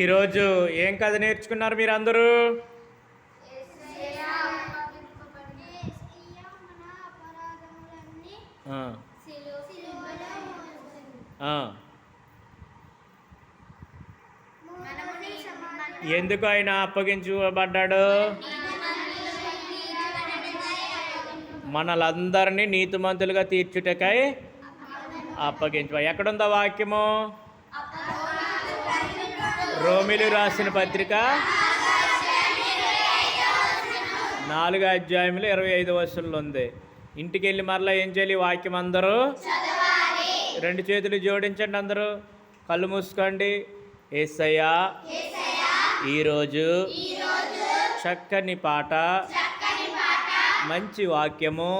ఈరోజు ఏం కథ నేర్చుకున్నారు మీరు అందరూ ఎందుకు ఆయన అప్పగించబడ్డాడు? మనలందరినీ నీతిమంతులుగా తీర్చుటకై అప్పగించు ఎక్కడుందా వాక్యము? రోమిలు రాసిన పత్రిక నాలుగు అధ్యాయములు ఇరవై ఐదు వర్షంలో ఉంది. ఇంటికి వెళ్ళి మరలా ఏం చేయాలి? వాక్యం అందరూ రెండు చేతులు జోడించండి అందరూ. కళ్ళు మూసుకోండి. ఏసయ్యా ఈరోజు చక్కని పాట మంచి వాక్యము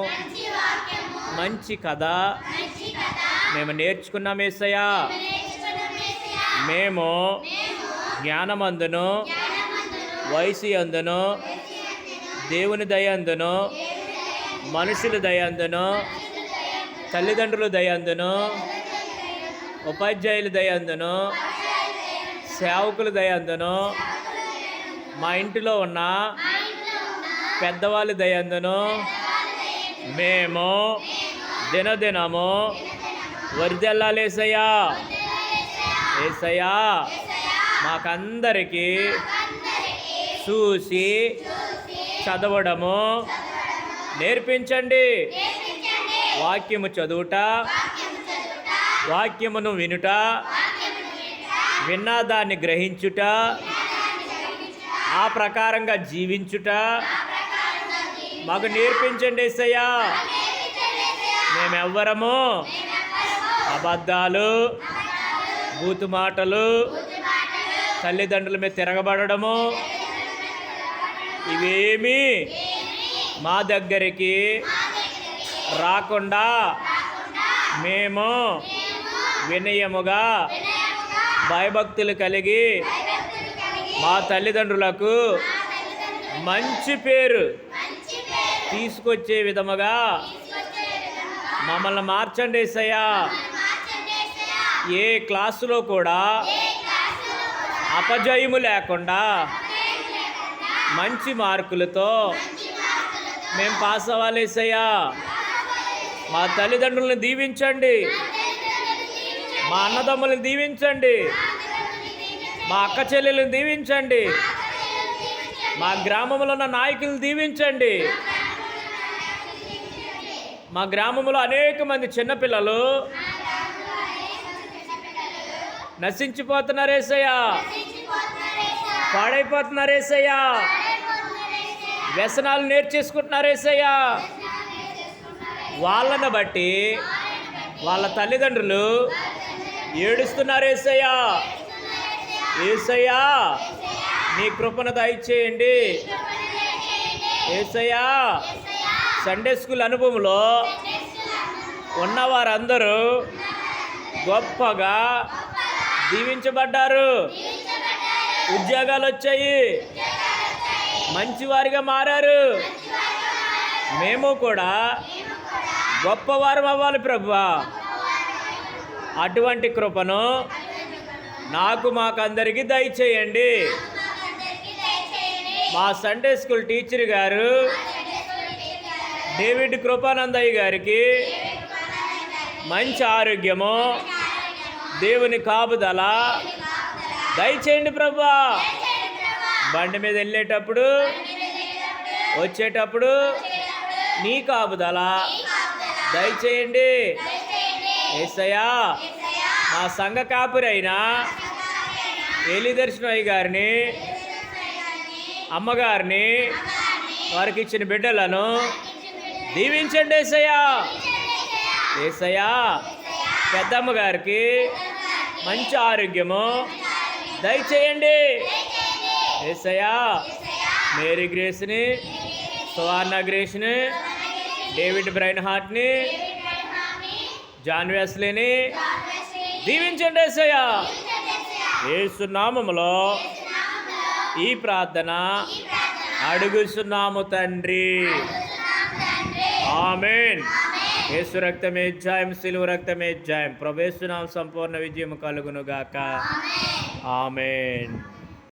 మంచి కథ మేము నేర్చుకున్నాం ఏసయ్యా. మేము జ్ఞానమందును వయసు అందును దేవుని దయందును మనుషుల దయందును తల్లిదండ్రుల దయందును ఉపాధ్యాయుల దయందును సేవకుల దయందును మా ఇంటిలో ఉన్న పెద్దవాళ్ళ దయందును మేము దినదినము వరిదెల్లాలేసయ్యా ఏసయ్యా మాకందరికీ చూసి చదవడము నేర్పించండి. వాక్యము చదువుట వాక్యమును వినుట విన్నా దాన్ని గ్రహించుట ఆ ప్రకారంగా జీవించుట మాకు నేర్పించండి ఏసయ్యా. మేమెవ్వరము అబద్ధాలు బూతు మాటలు తల్లిదండ్రుల మీద తిరగబడము ఇవేమీ మా దగ్గరికి రాకుండా మేము వినయముగా భయభక్తులు కలిగి మా తల్లిదండ్రులకు మంచి పేరు తీసుకొచ్చే విధముగా మమ్మల్ని మార్చండి ఏసయ్యా. ఏ క్లాసులో కూడా అపజయము లేకుండా మంచి మార్కులతో మేము పాస్ అవ్వాలి సయ్యా మా తల్లిదండ్రులను దీవించండి. మా అన్నదమ్ములను దీవించండి. మా అక్క చెల్లెలను దీవించండి. మా గ్రామంలో ఉన్న నాయకులను దీవించండి. మా గ్రామంలో అనేక మంది చిన్నపిల్లలు నశించిపోతున్నారేసయ్యా పాడైపోతున్నారేసయ్యా వ్యసనాలు నేర్చేసుకుంటున్నారేసయ్యా వాళ్ళను బట్టి వాళ్ళ తల్లిదండ్రులు ఏడుస్తున్నారేసయ్యా ఏసయ్యా. నీ కృపను దయచేయండి. ఏసయ్యా సండే స్కూల్ అనుభవంలో ఉన్నవారందరూ గొప్పగా దీవించబడ్డారు. ఉద్యోగాలు వచ్చాయి మంచివారిగా మారారు. మేము కూడా గొప్పవారం అవ్వాలి ప్రభువా అటువంటి కృపను నాకు మాకందరికీ దయచేయండి. మా సండే స్కూల్ టీచర్ గారు డేవిడ్ కృపానందయ్య గారికి మంచి ఆరోగ్యము. దేవుని కాపుదల దయచేయండి ప్రభా. బండి మీద వెళ్ళేటప్పుడు వచ్చేటప్పుడు నీ కాపుదల దయచేయండి. ఎస్సయ్యా మా సంఘ కాపురైన ఏలి గారిని అమ్మగారిని వారికి ఇచ్చిన బిడ్డలను దీవించండి ఏసయ్యా. ఏసయ్యా పెద్దమ్మ గారికి మంచి ఆరోగ్యము. దయచేయండి. ఏసయా మేరీ గ్రేస్ని సువర్ణ గ్రేస్ని డేవిడ్ బ్రైన్ హార్ట్ని జాన్ వెస్లీని దీవించండి ఏసయ్యా. ఏసునామములో ఈ ప్రార్థన అడుగుతున్నాము తండ్రి. ఆమెన్. యేసు రక్తమే జాయం సిలువ రక్తమే జాయం. ప్రవేశనాం సంపూర్ణ విజయం కలుగును గాక ఆమెన్.